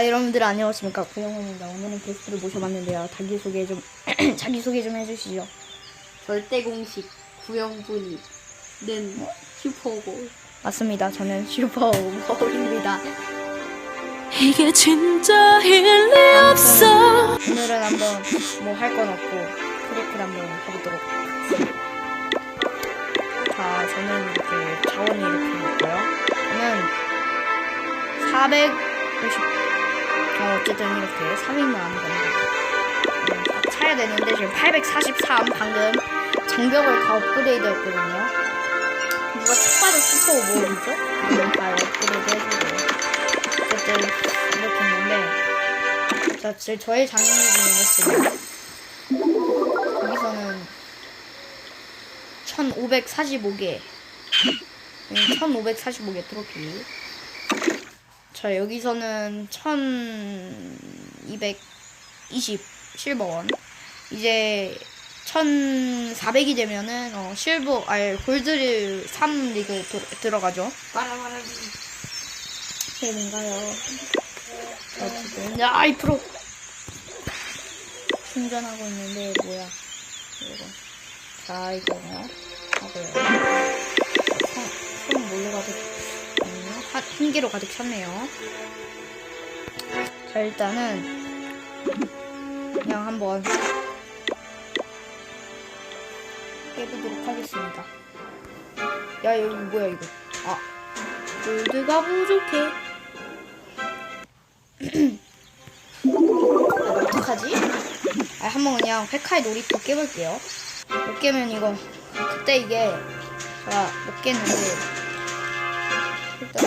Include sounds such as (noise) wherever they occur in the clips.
자 여러분들 안녕하십니까? 구영훈입니다. 오늘은 게스트를 모셔봤는데요. 자기소개 좀 (clears throat) 자기소개 좀 해주시죠. 절대 공식 구형분이 는 슈퍼고 맞습니다. 저는 슈퍼보입니다. 이게 진짜 일리 없어. 오늘은 한번 뭐 할 건 없고 크리켓 한번 해보도록 하겠습니다. 자 저는 이렇게 자원이 이렇게 있고요. 저는 450 어, 어쨌든 이렇게 3인만 하는 음, 딱 차야 되는데 지금 843 방금 장벽을 다 업그레이드 했거든요. 누가 딱 봐도 슈퍼? 이건 다 업그레이드 해주고. 어쨌든 이렇게 있는데 자, 제, 저의 장인을 진행했습니다. 여기서는 1545개. 1545개 트로피 자 여기서는 1220 실버원. 이제 1400이 되면은 어, 실버 아니 골드 3 리그 도- 들어가죠. 빠라바라비 되는가요? 어쨌든. 야, 이 프로. 충전하고 있는데 뭐야? 이거. 자 이거. 하고요. 개로 가득 찼네요. 자 일단은 그냥 한번 해보도록 하겠습니다. 야 여기 뭐야 이거? 아 골드가 부족해. (clears throat) 아, 어떡하지? 아, 한번 그냥 페카의 놀이터 깨볼게요. 못 깨면 이거 그때 이게 제가 못 깼는데 일단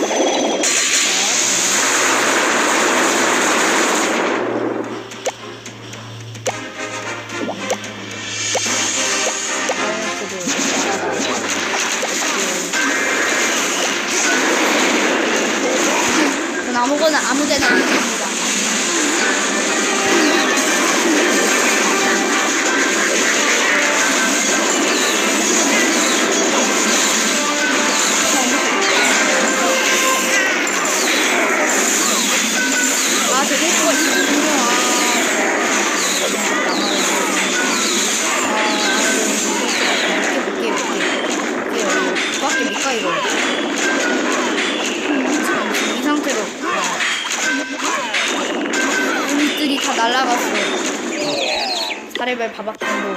전 아무거나 아무데나 볼게, 볼게. 밖에 밀까, 이거? 지금 이 상태로. 우리들이 다 날라갔어. 사레벨 바박한도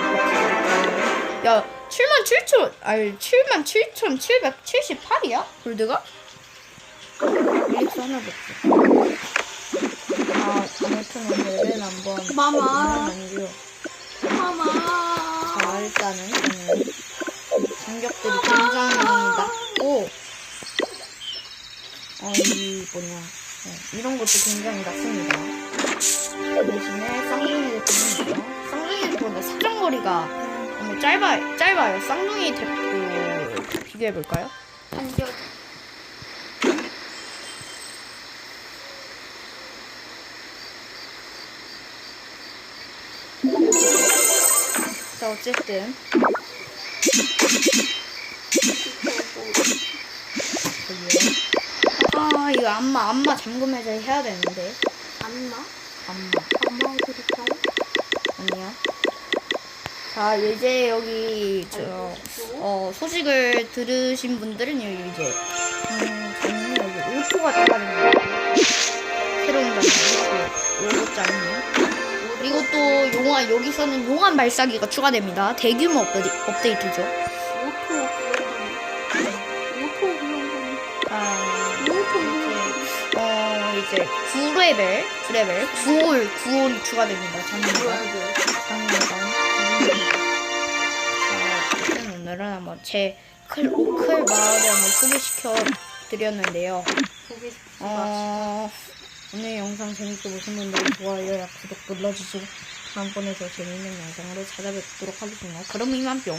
야, 7만 7천, 아니, 7만 7,778이야? 골드가? 일릭스 하나 볼게. 아, 아무튼 오늘은 한번. 마마. 아니고요. 마마 자, 일단은 저는 장격들이 굉장히 낮고, 어, 이 뭐냐, 어, 이런 것도 굉장히 낮습니다. 대신에 쌍둥이 제품은 쌍둥이 제품보다 사정거리가 너무 짧아, 짧아요. 쌍둥이 대표 비교해 볼까요? 자, 어쨌든. 아, 이거 안마, 안마 잠금해서 해야 되는데. 안나 안마. 안마 해드릴까요? 아니요. 자, 이제 여기, 저, 어, 소식을 들으신 분들은 여기 이제, 음, 저는 여기 오토가 들어가는 거예요. 새로운 단계, 오토, 오토짱이. 그리고 또 용암, 여기서는 용암 발사기가 추가됩니다. 대규모 업데이, 업데이트죠. 아, 어, 이제 9레벨, 9레벨, 9홀, 9홀이 추가됩니다. 장르가. 장르가. 자, 오늘은 한번 제 클, 오클 마을을 한번 소개시켜 드렸는데요. 어, 오늘 영상 재밌게 보신 분들은 좋아요와 구독 눌러주시고 다음번에 더 재밌는 영상으로 찾아뵙도록 하겠습니다. 그럼 이만 뿅.